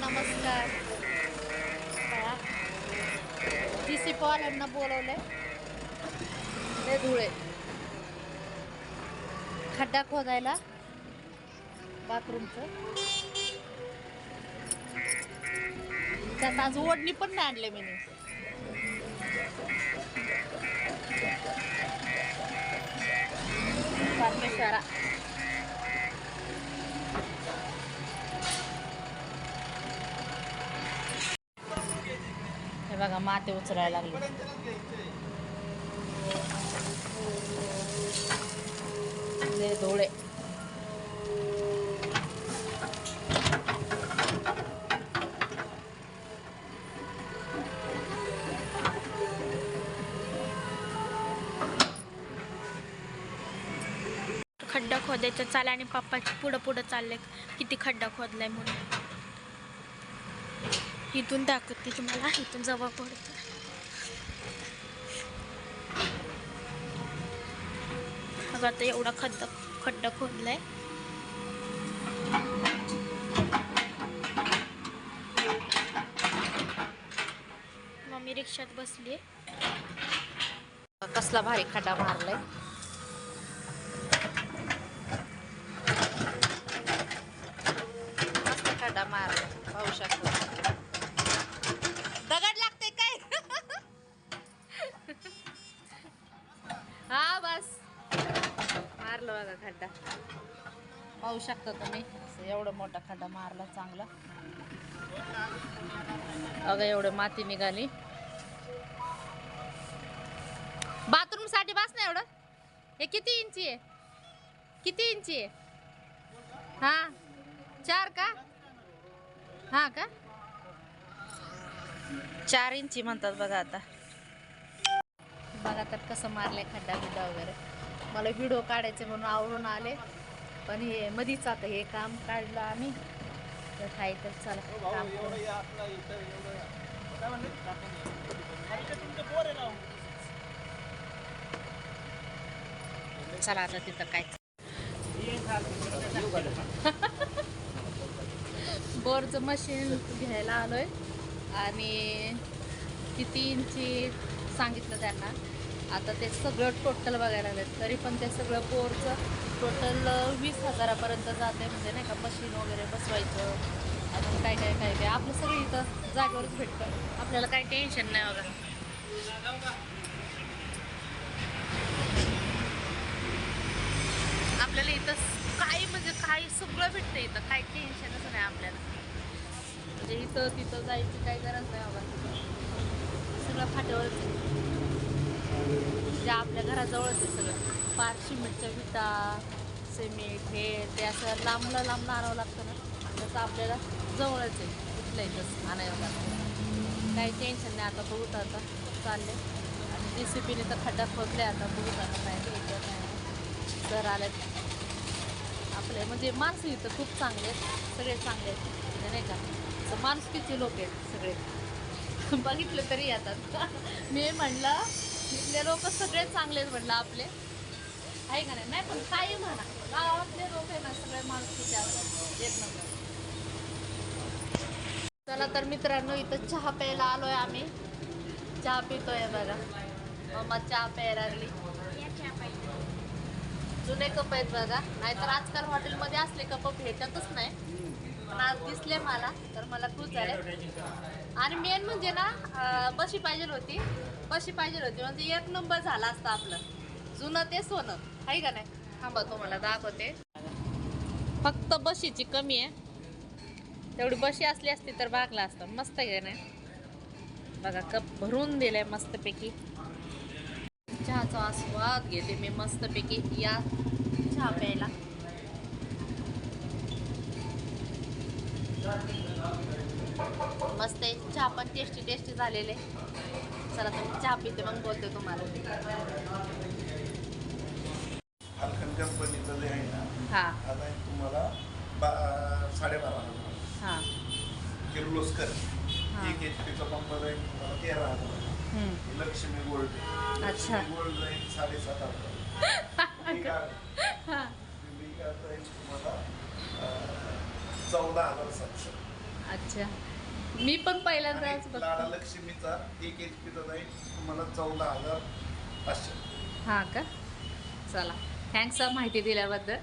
नमस्कार. D C पवारांना बोलवलंय. ते धुळे. खड्डा खोदायला बाथरूमचं त्यात आज ओढणी पण नाही आणले मी. बघा माती उचलायला लागली. ते खड्डा खोदायचा चाल आणि पप्पाची पुढं पुढं चाललंय किती खड्डा खोदलाय म्हणून. इथून दाखवते तुम्हाला इथून जवळ पडतं. बघा आता एवढा खड्डा खड्डा खोदलाय. मम्मी रिक्षात बसली कसला भारी खड्डा मारलाय. खड्डा मार मारलं बघा खड्डा. पाहू शकता तुम्ही एवढा मोठा खड्डा मारला चांगला. अगं एवढं माती निघाली. बाथरूमसाठी बस ना एवढं. हे किती इंची आहे? किती इंची आहे? हा? चार का? हा का? चार इंची म्हणतात बघा आता. बघा तर कसं मारलंय खड्डा बिड्डा वगैरे. मला व्हिडिओ काढायचे म्हणून आवडून आले. पण हे मधीच आता हे काम काढलं आम्ही. तर हाय तर चला काम चला आता तिथं काय. बोरचं मशीन घ्यायला आलोय. आणि किती इंची सांगितलं त्यांना. आता ते सगळं टोटल बघायला लागलं तरी पण ते सगळं बोरचं टोटल वीस हजारापर्यंत जाते म्हणजे नाही का मशीन वगैरे बसवायचं अजून काय काय काय काय. आपलं सगळं इथं जागेवरच भेटतं. आपल्याला काही टेन्शन नाही बघा. आपल्याला इथं काही म्हणजे काही सगळं भेटतं इथं. काही टेन्शनच नाही आपल्याला. म्हणजे इथं तिथं जायची काही गरज नाही बाबा सगळं फाट्यावरच म्हणजे आपल्या घराजवळच आहे सगळं. पार सिमेंटच्या विटा सिमेंट हे ते असं लांबला लांब आणावं लागतं ना. तसं आपल्याला जवळच आहे कुठलंही इथंच आणावं लागतं. काही टेन्शन नाही आता बघूत आता चालले आणि जे सी बीने तर खड्डा खोदले आता बघूत आता काय ते नाही काय सर आलेत. आपले म्हणजे माणसं इथं खूप चांगले आहेत सगळे चांगले आहेत. म्हणजे नाही का असं माणुसकीचे लोक आहेत सगळे. बघितलं तरी येतात मी म्हणलं इथले लोक सगळे चांगले म्हटलं म्हणलं आपले. आहे का नाही? नाही पण काही म्हणा. गावातले लोक आहे ना सगळे माणूस एक नंबर चला तर मित्रांनो इथं चहा प्यायला आलोय आम्ही. चहा पितोय बघा. मम्मा चहा प्यायला लागली. जुने कप आहेत बघा. नाहीतर आजकाल हॉटेलमध्ये असले कप भेटतच नाही. पण आज दिसले मला तर मला खुश झाले. आणि मेन म्हणजे ना बशी पाहिजे होती. बशी पाहिजे होती. म्हणजे एक नंबर झाला असता आपलं. जुनं ते सोनं. आहे का नाही? थांबा तुम्हाला दाखवते. फक्त बशीची कमी आहे. तेवढी बशी असली असती तर भागला असतं. मस्त आहे का नाही? बघा कप भरून दिलाय मस्तपैकी. चहाचा आस्वाद घेते मी मस्तपैकी. या चहा प्यायला. मस्त आहे. चहा पण टेस्टी टेस्टी झालेले. चला तर मी चहा पिते मग बोलते तुम्हाला. कंपनीचं जे आहे ना हा. आता आहे तुम्हाला बा साडेबारा हजार हा. किर्लोस्कर. एक एच पीचा पंप जाईल तुम्हाला तेरा हजार हम्म. लक्ष्मी गोल्ड अच्छा. लक्ष्मी गोल्ड जाईल साडेसात हजार जाईल तुम्हाला अं, चौदा हजार सातशे. अच्छा. मी पण पहिल्यांदाच आणि लाडा बघते लक्ष्मीचा एक एच पीचा जाईल तुम्हाला चौदा हजार पाचशे. हां का? चला. थँक्स माहिती दिल्याबद्दल.